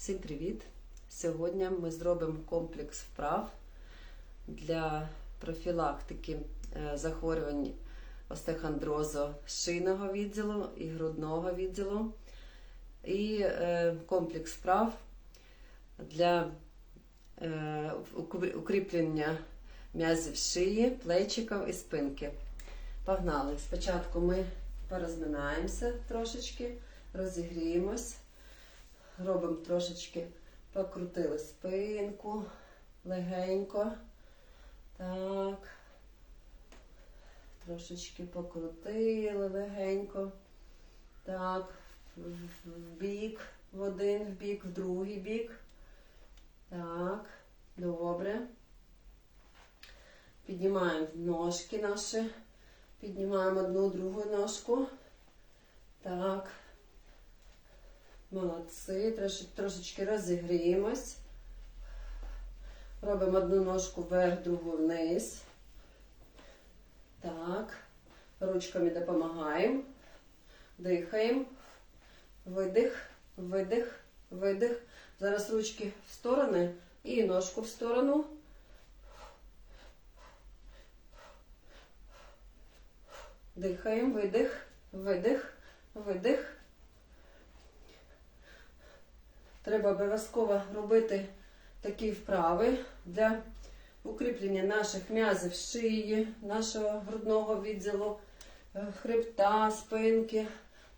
Всім привіт! Сьогодні ми зробимо комплекс вправ для профілактики е, захворювань остеохондрозу шийного відділу і грудного відділу. І е, комплекс вправ для е, укріплення м'язів шиї, плечиків і спинки. Погнали! Спочатку ми порозминаємося трошечки, розігріємось. Робимо трошечки, покрутили спинку легенько. Так. Трошечки покрутили легенько. Так. В бік, в один в бік, в другий бік. Так. Добре. Піднімаємо ножки наші. Піднімаємо одну другу ножку. Так. Молодці. Трош, трошечки розігріємось. Робимо одну ножку вверх, другу вниз. Так. Ручками допомагаємо. Дихаємо. Видих, видих, видих. Зараз ручки в сторони і ножку в сторону. Дихаємо, видих, видих, видих. Треба обов'язково робити такі вправи для укріплення наших м'язів шиї, нашого грудного відділу, е, хребта, спинки,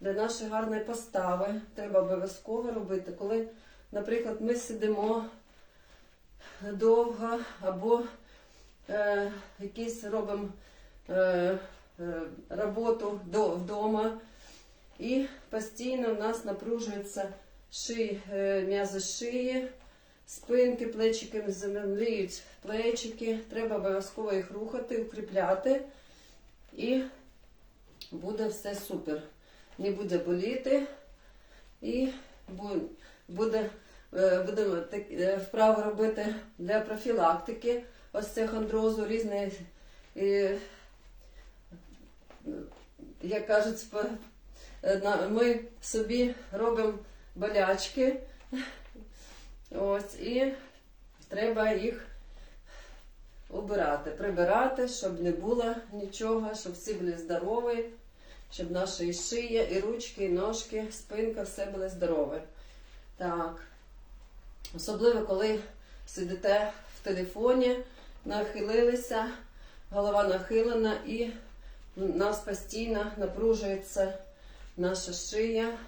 для нашої гарної постави. Треба обов'язково робити, коли, наприклад, ми сидимо довго або е, якісь робимо е, е, роботу до, вдома, і постійно в нас напружується шиї, е, м'язи шиї, спинки, плечики замліють плечики. Треба обов'язково їх рухати, укріпляти. І буде все супер. Не буде боліти. І бу- буде, е, будемо е, вправи робити для профілактики остеохондрозу, різні, е, як кажуть, ми собі робимо болячки. Ось, і треба їх убирати, прибирати, щоб не було нічого, щоб всі були здорові, щоб наша і шия, і ручки, і ножки, спинка, все були здорові. Так. Особливо, коли сидите в телефоні, нахилилися, голова нахилена і нас постійно напружується наша шия,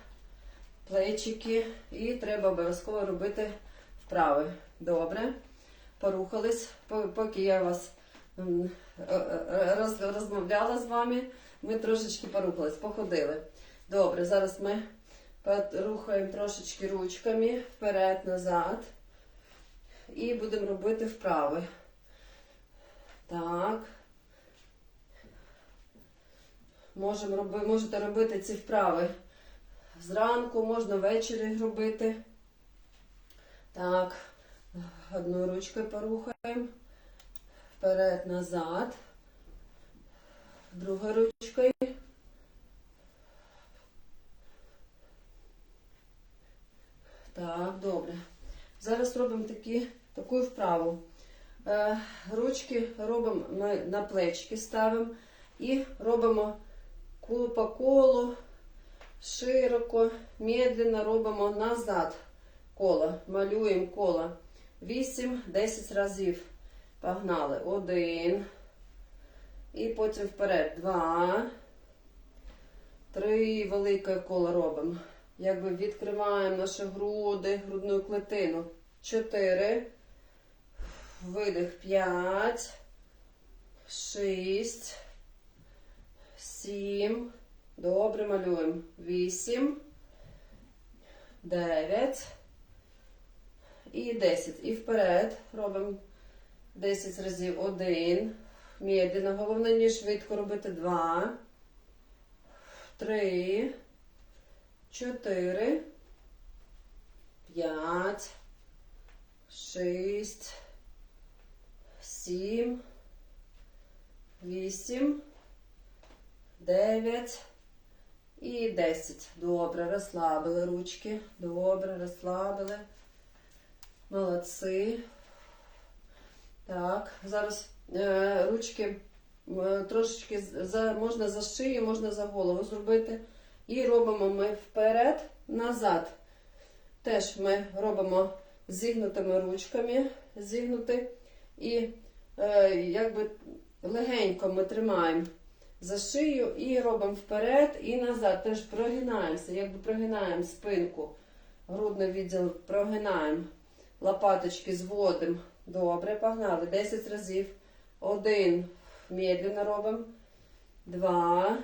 плечики, і треба обов'язково робити вправи. Добре. Порухались, поки я вас м, е, е, роз- розмовляла з вами, ми трошечки порухались, походили. Добре, зараз ми рухаємо трошечки ручками вперед-назад. І будемо робити вправи. Так. Можемо можете робити ці вправи зранку, можна ввечері робити. Так, одною ручкою порухаємо. Вперед, назад. Другою ручкою. Так, добре. Зараз робимо такі, таку вправу. Е, ручки робимо ми на плечки ставимо і робимо по колу широко, медленно робимо назад коло. Малюємо коло 8-10 разів. Погнали. Один. І потім вперед. Два. Три велике коло робимо. Якби відкриваємо наші груди, грудну клетину. Чотири. Видих. П'ять. Шість. Сім. Добре, малюємо. Вісім. Дев'ять. І десять. І вперед робимо 10 разів. Один. Медленно. Головне не швидко робити. Два. Три. Чотири. П'ять. Шість. Сім. Вісім. Дев'ять. І 10. Добре, розслабили ручки. Добре, розслабили. Молодці. Так, зараз е, ручки е, трошечки за, можна за шию, можна за голову зробити. І робимо ми вперед, назад. Теж ми робимо зігнутими ручками, зігнути. І е, якби легенько ми тримаємо за шию і робимо вперед і назад. Теж прогинаємося, якби прогинаємо спинку, грудний відділ прогинаємо, лопаточки зводимо. Добре, погнали. 10 разів. Один. Медленно робимо. Два.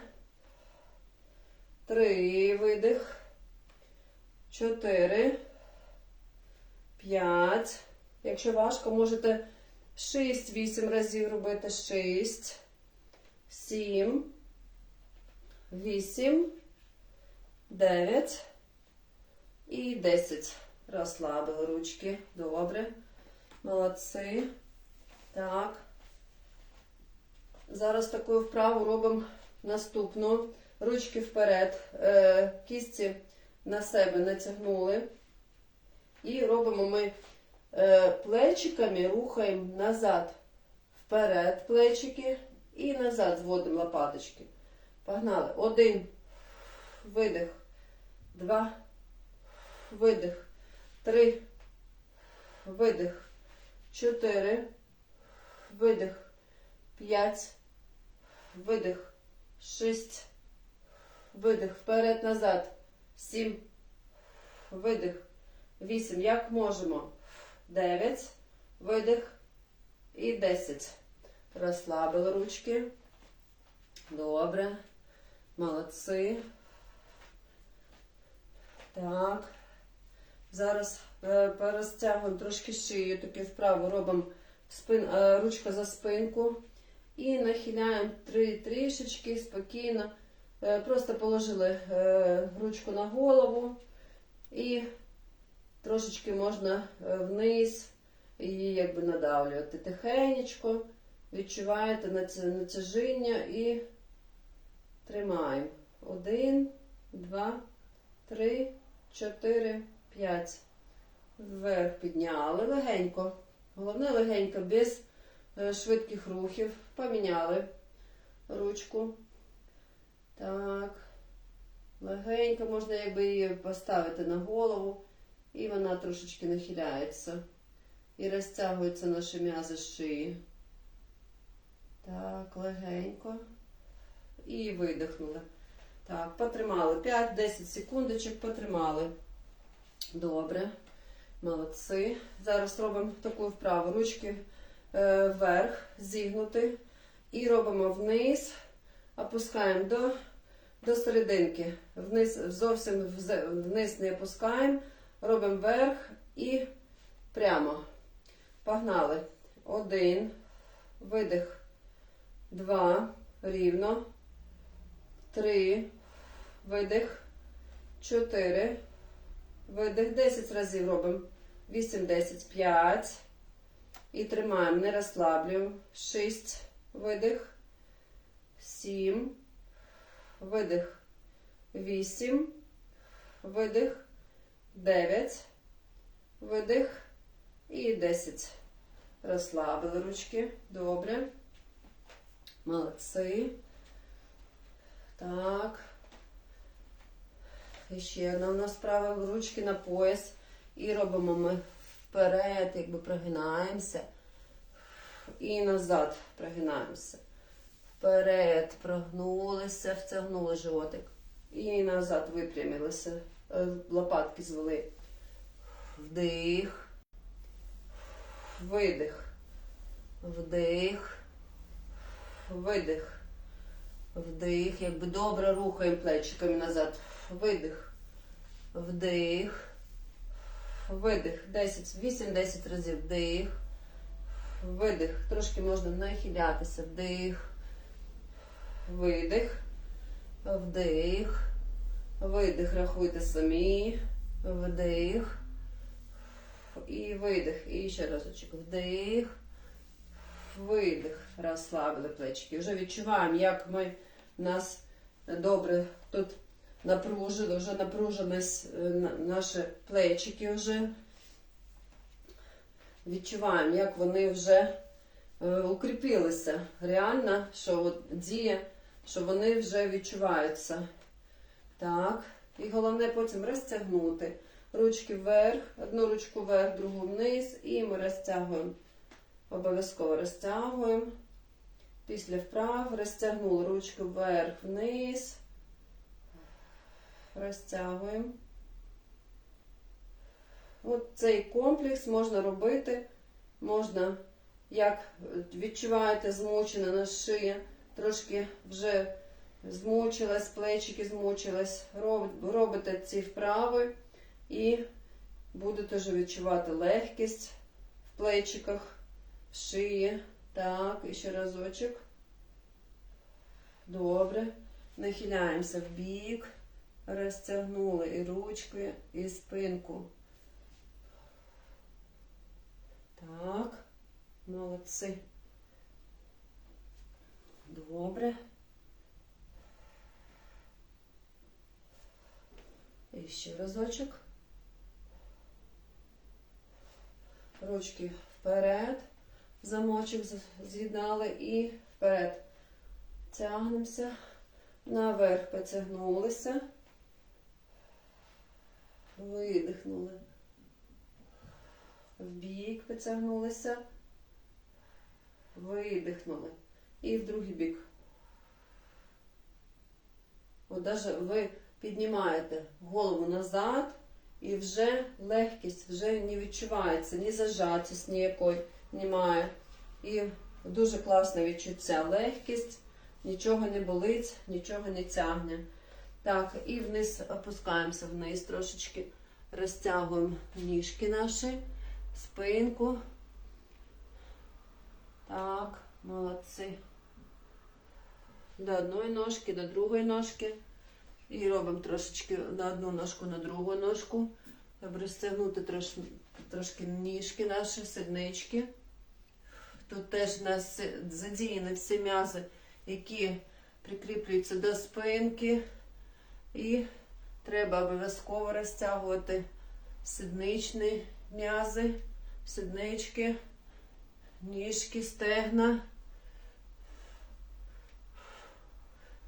Три. Видих. Чотири. П'ять. Якщо важко, можете 6-8 разів робити. 6. 7. 8. 9. І 10. Розслабили ручки. Добре. Молодці. Так. Зараз таку вправу робимо наступну. Ручки вперед. Е, кісті на себе натягнули. І робимо ми е, плечиками, рухаємо назад. Вперед плечики і назад зводимо лопаточки. Погнали. Один. Видих. Два. Видих. Три. Видих. Чотири. Видих. П'ять. Видих. Шість. Видих. Вперед, назад. Сім. Видих. Вісім. Як можемо. Дев'ять. Видих. І десять. Розслабили ручки. Добре. Молодці. Так. Зараз е, трошки шию, таке вправо робимо спин, е, ручка за спинку. І нахиляємо три, трішечки спокійно. Е, просто положили ручку на голову і трошечки можна вниз її якби надавлювати. Тихенечко відчуваєте натяжіння і тримаємо. Один, два, три, чотири, п'ять. Вверх підняли легенько. Головне легенько, без е, швидких рухів. Поміняли ручку. Так. Легенько можна якби її поставити на голову, і вона трошечки нахиляється. І розтягуються наші м'язи шиї. Так, легенько. І видихнули. Так, потримали. 5-10 секундочок потримали. Добре. Молодці. Зараз робимо таку вправу. Ручки е, вверх, зігнути. І робимо вниз, опускаємо до, до серединки. Вниз, зовсім вниз не опускаємо. Робимо вверх і прямо. Погнали. Один. Видих. Два. Рівно. Три. Видих. Чотири. Видих. 10 разів робимо. 8, 10, 5. І тримаємо, не розслаблюємо. 6. Видих. 7. Видих. 8. Видих. 9. Видих. І 10. Розслабили ручки. Добре. Молодці. Так. Ще одна у нас справа ручки на пояс. І робимо ми вперед, якби прогинаємося. І назад прогинаємося. Вперед прогнулися, втягнули животик. І назад випрямилися. Е, Лопатки звели. Вдих. Видих. Вдих. Видих. Вдих. Якби добре рухаємо плечиками назад. Видих. Вдих. Видих. 10, 8-10 разів. Вдих. Видих. Трошки можна нахилятися. Вдих. Видих. Вдих. Видих. Рахуйте самі. Вдих. І видих. І ще разочок. Вдих. Видих. Розслабили плечики. Вже відчуваємо, як ми нас добре тут напружили, вже напружились е, наші плечики вже. відчуваємо, як вони вже е, укріпилися. Реально, що діє, що вони вже відчуваються. Так. І головне потім розтягнути. Ручки вверх, одну ручку вверх, другу вниз, і ми розтягуємо. Обов'язково розтягуємо. Після вправ розтягнули ручку вверх, вниз. Розтягуємо. От цей комплекс можна робити, можна, як відчуваєте, змучена на шиї, трошки вже змучилась, плечики змучилась. Роб- Робите ці вправи і будете вже відчувати легкість в плечиках, шиї. Так, і ще разочок. Добре. Нахиляємося в бік. Розтягнули і ручки, і спинку. Так, молодці. Добре. І ще разочок. Ручки вперед. Замочок з'єднали і вперед. Тягнемося. Наверх потягнулися. Видихнули. В бік потягнулися. Видихнули. І в другий бік. От даже ви піднімаєте голову назад і вже легкість вже не відчувається, ні зажатість ніякої немає. І дуже класне відчуття. Легкість, нічого не болить, нічого не тягне. Так, і вниз опускаємося вниз трошечки. Розтягуємо ніжки наші, спинку. Так, молодці. До одної ножки, до другої ножки. І робимо трошечки на одну ножку, на другу ножку. Щоб розтягнути трош, трошки ніжки наші, сіднички. Тут теж у нас задіяні всі м'язи, які прикріплюються до спинки. І треба обов'язково розтягувати сідничні м'язи, сіднички, ніжки, стегна.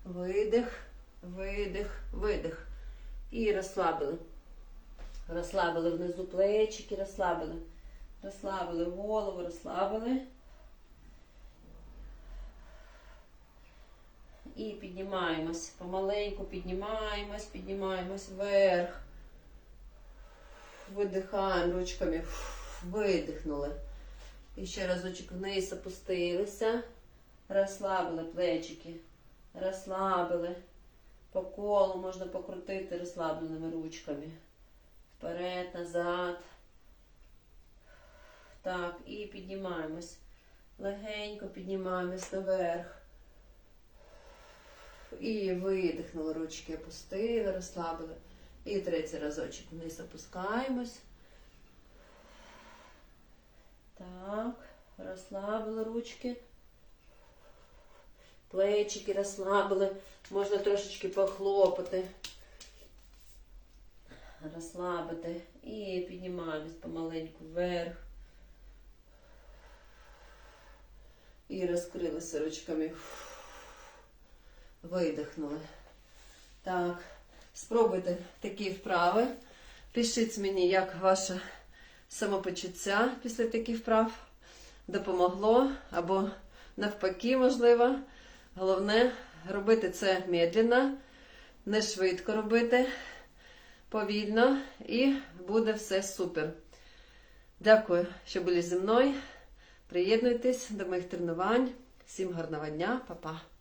Видих, видих, видих. І розслабили. Розслабили внизу плечики, розслабили. Розслабили голову, розслабили. І піднімаємось. Помаленьку піднімаємось, піднімаємось вверх. Видихаємо ручками. Видихнули. І ще разочок вниз опустилися. Розслабили плечики. Розслабили. По колу можна покрутити розслабленими ручками. Вперед, назад. Так, і піднімаємось. Легенько піднімаємось наверх. І видихнули, ручки опустили, розслабили. І третій разочок вниз опускаємось. Так, розслабили ручки. Плечики розслабили. Можна трошечки похлопати. Розслабити. І піднімаємось помаленьку вверх. І розкрилися ручками. Видихнули. Так, спробуйте такі вправи. Пишіть мені, як ваше самопочуття після таких вправ допомогло або навпаки, можливо. Головне робити це медленно, не швидко робити, повільно, і буде все супер. Дякую, що були зі мною. Приєднуйтесь до моїх тренувань. Всім гарного дня, Па-па.